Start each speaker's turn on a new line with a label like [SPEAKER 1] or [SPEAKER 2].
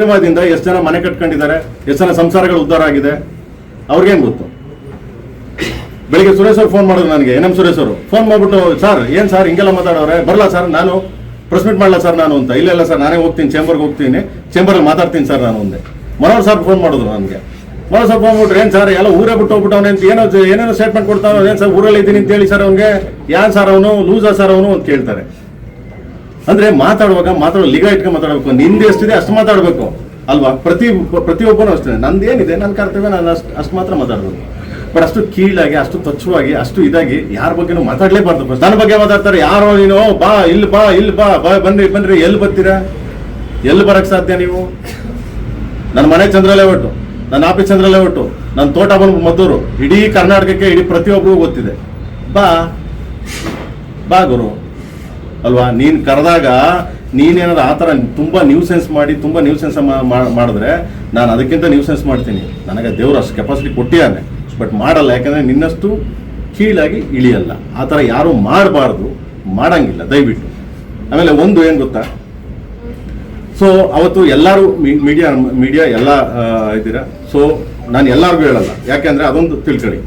[SPEAKER 1] ಸಿನಿಮಾದಿಂದ ಎಷ್ಟು ಜನ ಮನೆ ಕಟ್ಕೊಂಡಿದ್ದಾರೆ, ಎಷ್ಟು ಜನ ಸಂಸಾರಗಳು ಉದ್ಧಾರ ಆಗಿದೆ ಅವ್ರಿಗೇನು ಗೊತ್ತು? ಬೆಳಿಗ್ಗೆ ಸುರೇಶ್ ಅವ್ರು ಫೋನ್ ಮಾಡಿದ್ರು ನನಗೆ, ಎನ್ ಸುರೇಶ್ ಅವರು. ಫೋನ್ ಮಾಡ್ಬಿಟ್ಟು ಸರ್ ಏನು ಸರ್ ಹಿಂಗೆಲ್ಲ ಮಾತಾಡೋರೆ? ಬರಲ್ಲ ಸರ್ ನಾನು ಪ್ರೆಸ್ ಮೀಟ್ ಮಾಡಲ್ಲ ಸರ್ ನಾನು ಅಂತ. ಇಲ್ಲ ಇಲ್ಲ ಸರ್ ನಾನೇ ಹೋಗ್ತೀನಿ ಚೇಂಬರ್ಗೆ ಹೋಗ್ತೀನಿ ಚೇಂಬರ್ಗೆ ಮಾತಾಡ್ತೀನಿ ಸರ್ ನಾನು ಒಂದೇ ಮನೋಹರ್ ಸರ್ ಫೋನ್ ಮಾಡಿದ್ರು ನನಗೆ. ಮನೋಹರ್ ಸರ್ ಫೋನ್ ಮಾಡ್ಬಿಟ್ರು, ಏನು ಸರ್ ಎಲ್ಲ ಊರೇ ಬಿಟ್ಟು ಹೋಗ್ಬಿಟ್ಟು ಅಂತ ಏನೋ ಏನೇನೋ ಸ್ಟೇಟ್ಮೆಂಟ್ ಕೊಡ್ತಾನೆ ಏನು ಸರ್ ಊರಲ್ಲಿ ಇದ್ದೀನಿ ಅಂತ ಹೇಳಿ ಸರ್ ಅವ್ನಿಗೆ? ಯಾನ್ ಸರ್ ಅವನು? ಲೂಸಾ ಸರ್ ಅವನು? ಅಂತ ಕೇಳ್ತಾರೆ. ಅಂದ್ರೆ ಮಾತಾಡುವಾಗ ಮಾತಾಡೋ ಲಿಗ ಇಟ್ಕೊಂಡು ಮಾತಾಡಬೇಕು. ನಿಂದೆ ಎಷ್ಟಿದೆ ಅಷ್ಟು ಮಾತಾಡಬೇಕು. ಅಲ್ವಾ? ಪ್ರತಿ ಪ್ರತಿಯೊಬ್ಬನು ಅಷ್ಟೇ. ನಂದೇನಿದೆ ನನ್ನ ಕರ್ತವ್ಯ ನಾನು ಅಷ್ಟು ಅಷ್ಟು ಮಾತ್ರ ಮಾತಾಡಬೇಕು. ಬಟ್ ಅಷ್ಟು ಕೀಳಾಗಿ, ಅಷ್ಟು ತಚ್ಚುವಾಗಿ ಅಷ್ಟು ಇದಾಗಿ ಯಾರ ಬಗ್ಗೆನೂ ಮಾತಾಡ್ಲೇಬಾರ್ದು. ನನ್ನ ಬಗ್ಗೆ ಮಾತಾಡ್ತಾರೆ, ಯಾರೋ ನೀನು? ಬಾ, ಇಲ್ಲಿ ಬಾ ಇಲ್ಲಿ ಬಾ ಬಾ, ಬನ್ರಿ ಬನ್ರಿ, ಎಲ್ಲಿ ಬರ್ತೀರಾ? ಎಲ್ಲಿ ಬರಕ್ ಸಾಧ್ಯ ನೀವು? ನನ್ನ ಮನೆ ಚಂದ್ರಲೇ ಒಟ್ಟು, ನನ್ನ ಆಫೀಸ್ ಚಂದ್ರಲೇ ಒಟ್ಟು, ನನ್ನ ತೋಟ ಬಂದು ಮದ್ದೂರು, ಇಡೀ ಕರ್ನಾಟಕಕ್ಕೆ, ಇಡೀ ಪ್ರತಿಯೊಬ್ಬರಿಗೂ ಗೊತ್ತಿದೆ. ಬಾ ಬಾ ಗುರು. ಅಲ್ವಾ? ನೀನು ಕರೆದಾಗ ನೀನೇನಾದ್ರು ಆ ಥರ ತುಂಬ ನ್ಯೂಸೆನ್ಸ್ ಮಾಡಿ, ತುಂಬ ನ್ಯೂಸೆನ್ಸ್ ಮಾಡಿದ್ರೆ ನಾನು ಅದಕ್ಕಿಂತ ನ್ಯೂಸೆನ್ಸ್ ಮಾಡ್ತೀನಿ. ನನಗೆ ದೇವ್ರು ಅಷ್ಟು ಕೆಪಾಸಿಟಿ ಕೊಟ್ಟಿಯಾನೆ ಬಟ್ ಮಾಡಲ್ಲ, ಯಾಕಂದ್ರೆ ನಿನ್ನಷ್ಟು ಕೀಳಾಗಿ ಇಳಿಯಲ್ಲ. ಆ ಥರ ಯಾರು ಮಾಡಬಾರ್ದು, ಮಾಡಂಗಿಲ್ಲ, ದಯವಿಟ್ಟು. ಆಮೇಲೆ ಒಂದು ಏನು ಗೊತ್ತಾ? ಸೊ ಅವತ್ತು ಎಲ್ಲರೂ ಮೀಡಿಯಾ ಮೀಡಿಯಾ ಎಲ್ಲ ಇದ್ದೀರಾ? ಸೊ ನಾನು ಎಲ್ಲರಿಗೂ ಹೇಳಲ್ಲ. ಯಾಕೆಂದರೆ ಅದೊಂದು ತಿಳ್ಕೊಳ್ಳಿ